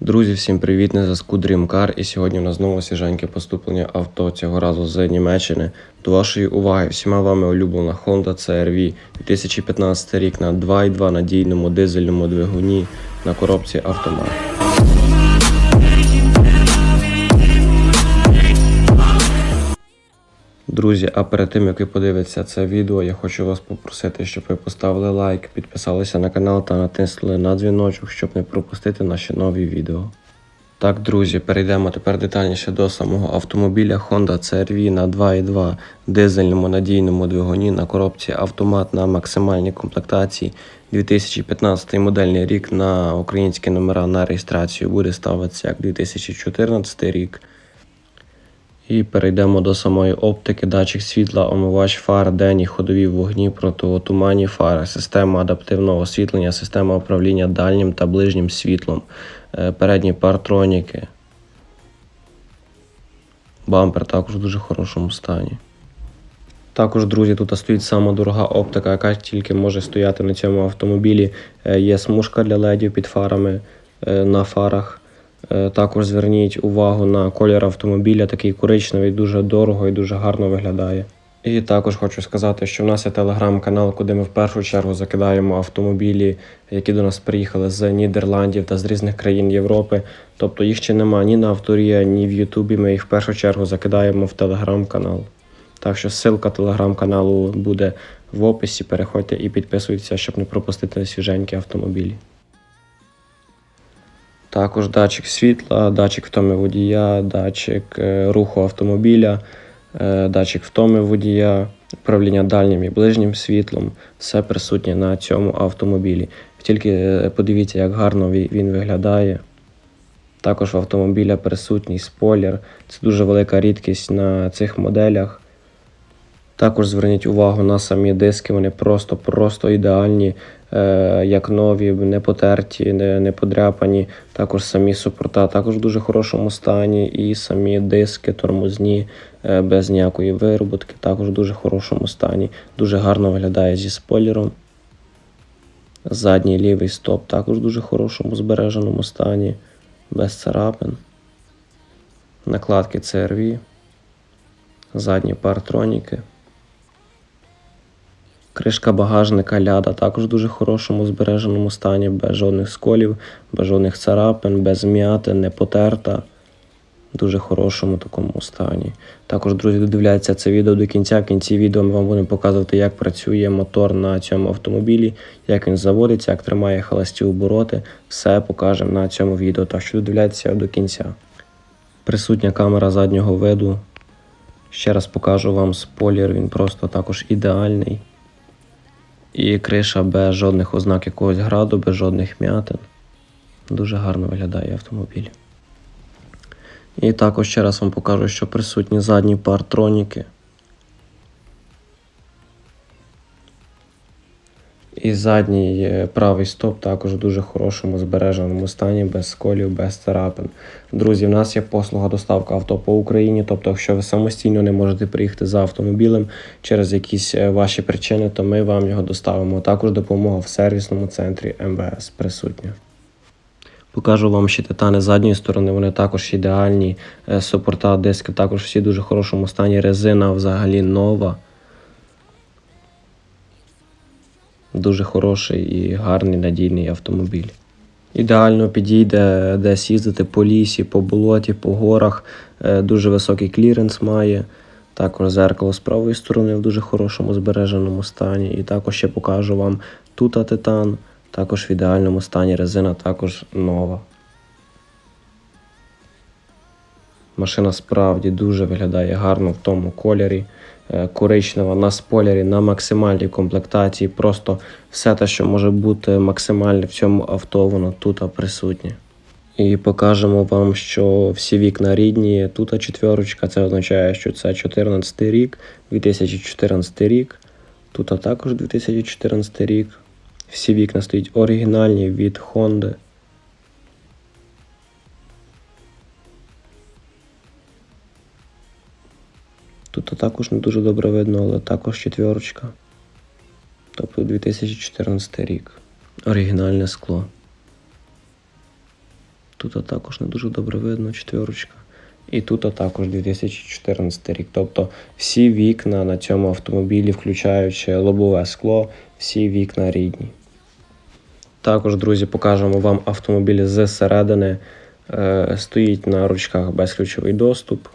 Друзі, всім привіт! На зв'язку Dreamcar. І сьогодні у нас знову свіженьке поступлення авто цього разу з Німеччини. До вашої уваги, всіма вами улюблена Honda CR-V 2015 рік на 2.2 надійному дизельному двигуні на коробці автомат. Друзі, а перед тим як ви подивитеся це відео, я хочу вас попросити, щоб ви поставили лайк, підписалися на канал та натиснули на дзвіночок, щоб не пропустити наші нові відео. Так, друзі, перейдемо тепер детальніше до самого автомобіля Honda CR-V на 2.2 дизельному надійному двигуні на коробці автомат на максимальній комплектації. 2015 модельний рік на українські номера на реєстрацію буде ставитися як 2014 рік. І перейдемо до самої оптики, датчик світла, омивач фар, денні ходові вогні, противотуманні фари, система адаптивного освітлення, система управління дальнім та ближнім світлом, е, передні партроніки. Бампер також в дуже хорошому стані. Також, друзі, тут стоїть сама дорога оптика, яка тільки може стояти на цьому автомобілі. Е, Є смужка для ледів під фарами е, на фарах. Е, Також зверніть увагу на колір автомобіля, такий коричневий, дуже дорого і дуже гарно виглядає. І також хочу сказати, що в нас є телеграм-канал, куди ми в першу чергу закидаємо автомобілі, які до нас приїхали з Нідерландів та з різних країн Європи. Тобто їх ще нема ні на авторія, ні в Ютубі. Ми їх в першу чергу закидаємо в телеграм-канал. Так що ссылка телеграм-каналу буде в описі. Переходьте і підписуйтеся, щоб не пропустити свіженькі автомобілі. Також датчик світла, датчик втоми водія, датчик е, руху автомобіля, е, датчик втоми водія, управління дальнім і ближнім світлом. Все присутнє на цьому автомобілі. Тільки е, подивіться, як гарно він виглядає. Також в автомобіля присутній спойлер. Це дуже велика рідкість на цих моделях. Також зверніть увагу на самі диски, вони просто просто ідеальні, як нові, не потерті, не, подряпані. Також самі супорта також в дуже хорошому стані, і самі диски тормозні е, без ніякої вироботки, також в дуже хорошому стані. Дуже гарно виглядає зі спойлером. Задній лівий стоп також в дуже хорошому збереженому стані, без царапин. Накладки CRV, задні партроніки. Кришка багажника ляда також в дуже хорошому збереженому стані, без жодних сколів, без жодних царапин, без м'ятин, не потерта. Дуже хорошому такому стані. Також, друзі, додивляйтеся це відео до кінця. В кінці відео ми вам будемо показувати, як працює мотор на цьому автомобілі, як він заводиться, як тримає холості обороти. Все покажемо на цьому відео. Так що додивляйтеся до кінця. Присутня камера заднього виду. Ще раз покажу вам спойлер, він просто також ідеальний. І криша без жодних ознак якогось граду, без жодних м'ятин. Дуже гарно виглядає автомобіль. І також ще раз вам покажу, що присутні задні партроніки. І задній е, правий стоп також в дуже хорошому збереженому стані, без сколів, без царапин. Друзі, в нас є послуга доставка авто по Україні. Тобто, якщо ви самостійно не можете приїхати за автомобілем через якісь е, ваші причини, то ми вам його доставимо. Також допомога в сервісному центрі МВС присутня. Покажу вам ще титани з задньої сторони, вони також ідеальні. Е, Супорта, диски також всі в дуже хорошому стані. Резина взагалі нова. Дуже хороший і гарний надійний автомобіль. Ідеально підійде десь їздити по лісі, по болоті, по горах. Е, Дуже високий кліренс має. Також зеркало з правої сторони в дуже хорошому збереженому стані. І також ще покажу вам тута титан, також в ідеальному стані резина також нова. Машина справді дуже виглядає гарно в тому кольорі. Е, Коричнева на спойлері, на максимальній комплектації. Просто все те, що може бути максимальне в цьому авто, воно тут присутнє. І покажемо вам, що всі вікна рідні. Тут четверочка, це означає, що це 14 рік, 2014 рік. Тут також 2014 рік. Всі вікна стоять оригінальні від Honda. Тут також не дуже добре видно, але також четверочка. Тобто 2014 рік. Оригінальне скло. Тут також не дуже добре видно, четверочка. І тут також 2014 рік. Тобто всі вікна на цьому автомобілі, включаючи лобове скло, всі вікна рідні. Також, друзі, покажемо вам автомобіль зсередини. Е, стоїть на ручках безключовий доступ,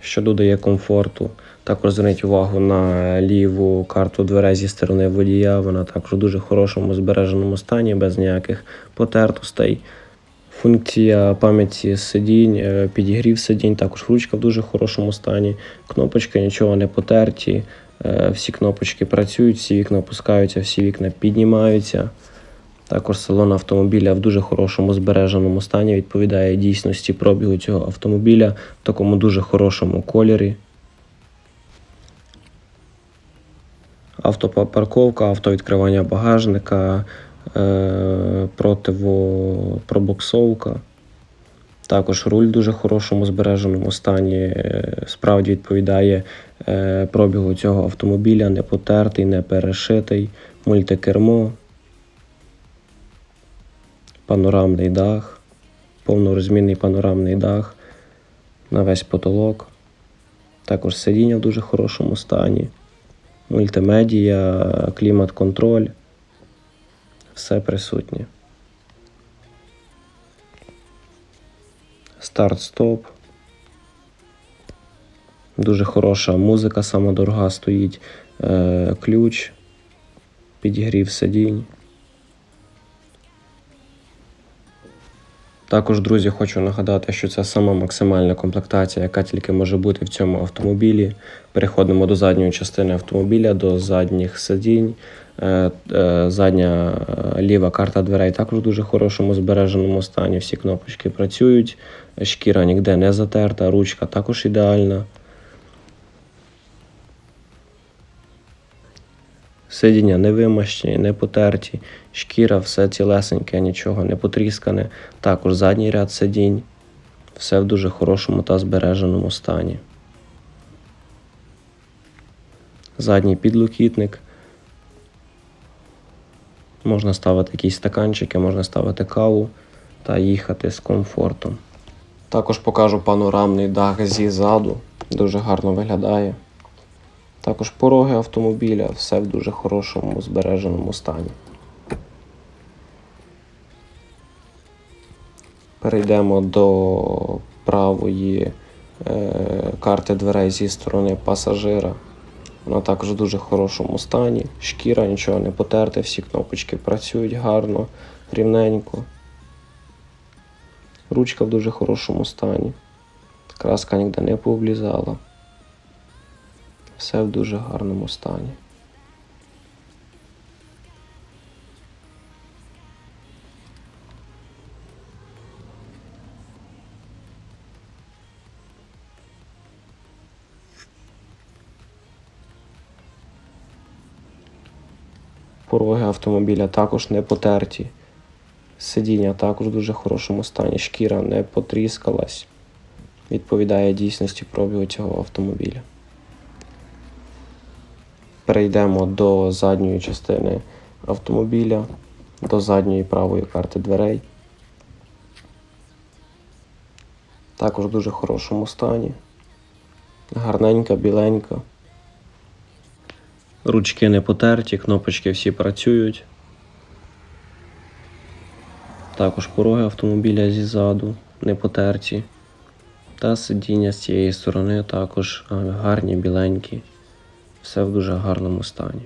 що додає комфорту. Також зверніть увагу на ліву карту дверей зі сторони водія. Вона також в дуже хорошому збереженому стані, без ніяких потертостей. Функція пам'яті сидінь, е, підігрів сидінь, також ручка в дуже хорошому стані. Кнопочки нічого не потерті. Е, Всі кнопочки працюють, всі вікна опускаються, всі вікна піднімаються. Також салон автомобіля в дуже хорошому збереженому стані відповідає дійсності пробігу цього автомобіля в такому дуже хорошому кольорі. Автопарковка, автовідкривання багажника, е, противопробуксовка. Також руль в дуже хорошому збереженому стані. е, Справді відповідає е, пробігу цього автомобіля, не потертий, не перешитий, мультикермо, панорамний дах, повнорозмінний панорамний дах на весь потолок. Також сидіння в дуже хорошому стані, мультимедія, клімат-контроль. Все присутнє. Старт-стоп. Дуже хороша музика, сама дорога стоїть. Е, ключ, підігрів сидінь. Також, друзі, хочу нагадати, що це сама максимальна комплектація, яка тільки може бути в цьому автомобілі. Переходимо до задньої частини автомобіля, до задніх сидінь. Е, е, Задня е, ліва карта дверей також в дуже хорошому збереженому стані. Всі кнопочки працюють, шкіра ніде не затерта, ручка також ідеальна. Сидіння не вимащені, не потерті, шкіра все цілесеньке, нічого не потріскане. Також задній ряд сидінь, все в дуже хорошому та збереженому стані. Задній підлокітник. Можна ставити якісь стаканчики, можна ставити каву та їхати з комфортом. Також покажу панорамний дах зі ззаду, дуже гарно виглядає. Також пороги автомобіля, все в дуже хорошому збереженому стані. Перейдемо до правої е, карти дверей зі сторони пасажира. Вона також в дуже хорошому стані. Шкіра, нічого не потерте, всі кнопочки працюють гарно, рівненько. Ручка в дуже хорошому стані. Краска ніде не пооблізала. Все в дуже гарному стані. Пороги автомобіля також не потерті. Сидіння також в дуже хорошому стані. Шкіра не потріскалась. Відповідає дійсності пробігу цього автомобіля. Перейдемо до задньої частини автомобіля, до задньої правої карти дверей. Також в дуже хорошому стані. Гарненька, біленька. Ручки не потерті, кнопочки всі працюють. Також пороги автомобіля ззаду не потерті. Та сидіння з цієї сторони також гарні, біленькі. Все в дуже гарному стані.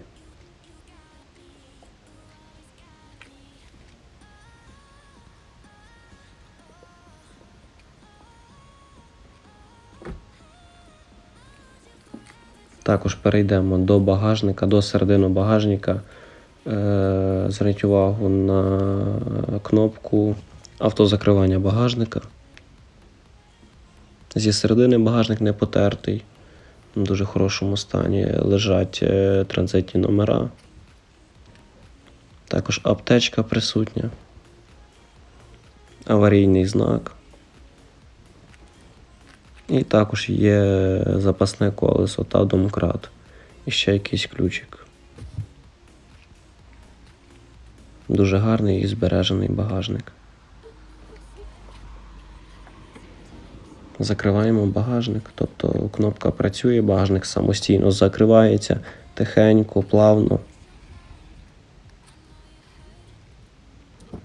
Також перейдемо до багажника, до середини багажника. Е, Зверніть увагу на кнопку автозакривання багажника. Зі середини багажник не потертий, в дуже хорошому стані лежать е, транзитні номера. Також аптечка присутня, аварійний знак. І також є запасне колесо та домкрат. І ще якийсь ключик. Дуже гарний і збережений багажник. Закриваємо багажник, тобто кнопка працює, багажник самостійно закривається тихенько, плавно.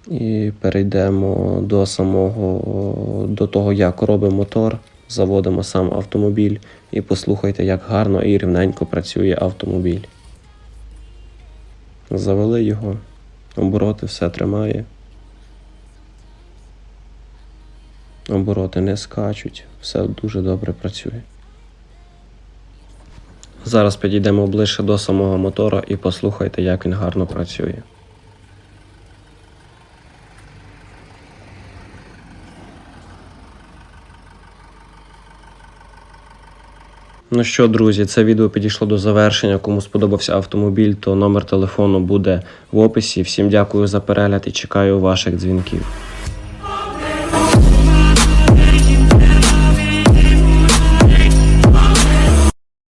І перейдемо до самого до того, як робить мотор. Заводимо сам автомобіль і послухайте, як гарно і рівненько працює автомобіль. Завели його, обороти все тримає. Обороти не скачуть, все дуже добре працює. Зараз підійдемо ближче до самого мотора і послухайте, як він гарно працює. Ну що, друзі, це відео підійшло до завершення. Кому сподобався автомобіль, то номер телефону буде в описі. Всім дякую за перегляд і чекаю ваших дзвінків.